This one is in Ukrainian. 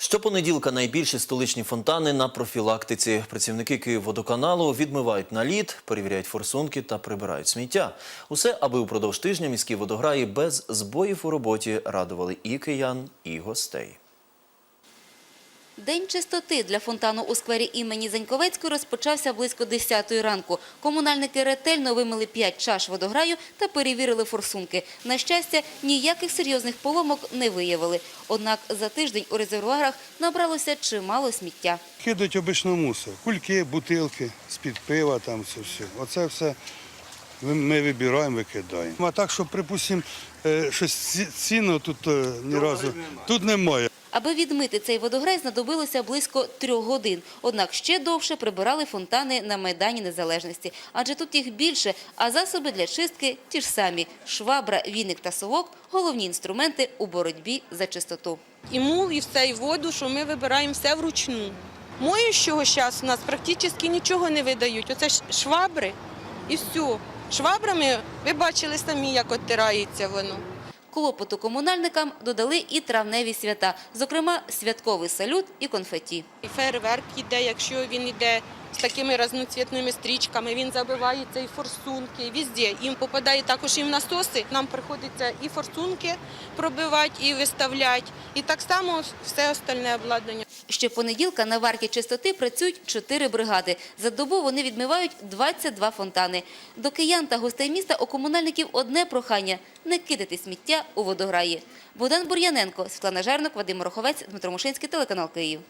Щопонеділка найбільші столичні фонтани на профілактиці. Працівники Київводоканалу відмивають наліт, перевіряють форсунки та прибирають сміття. Усе, аби упродовж тижня міські водограї без збоїв у роботі радували і киян, і гостей. День чистоти для фонтану у сквері імені Заньковецької розпочався близько 10 ранку. Комунальники ретельно вимили 5 чаш водограю та перевірили форсунки. На щастя, ніяких серйозних поломок не виявили. Однак за тиждень у резервуарах набралося чимало сміття. Кидають обично мусор. Кульки, бутилки, з-під пива, там це все. Оце все ми вибираємо, викидаємо. А так, що, припустимо, е, щось ці- цінного тут е, ні разу тут немає. Аби відмити цей водограй, знадобилося близько трьох годин. Однак ще довше прибирали фонтани на Майдані Незалежності. Адже тут їх більше, а засоби для чистки ті ж самі. Швабра, віник та совок – головні інструменти у боротьбі за чистоту. і мул, і все, і воду, що ми вибираємо все вручну. Моющого зараз у нас практично нічого не видають. Оце ж швабри і все. Швабрами ви бачили самі, як оттирається воно. Клопоту комунальникам додали і травневі свята, зокрема святковий салют і конфеті. І фейерверк йде, якщо він йде з такими разноцвітними стрічками, він забивається і форсунки, і везде. Їм попадає також і в насоси. Нам приходиться і форсунки пробивати, і виставляти. І так само все остальне обладнання. Щопонеділка на варті чистоти працюють чотири бригади. За добу вони відмивають 22 фонтани. До киян та гостей міста у комунальників одне прохання – не кидати сміття у водограї. Богдан Бур'яненко, Світлана Жернок, Вадим Мороховець, Дмитро Мушинський, телеканал Київ.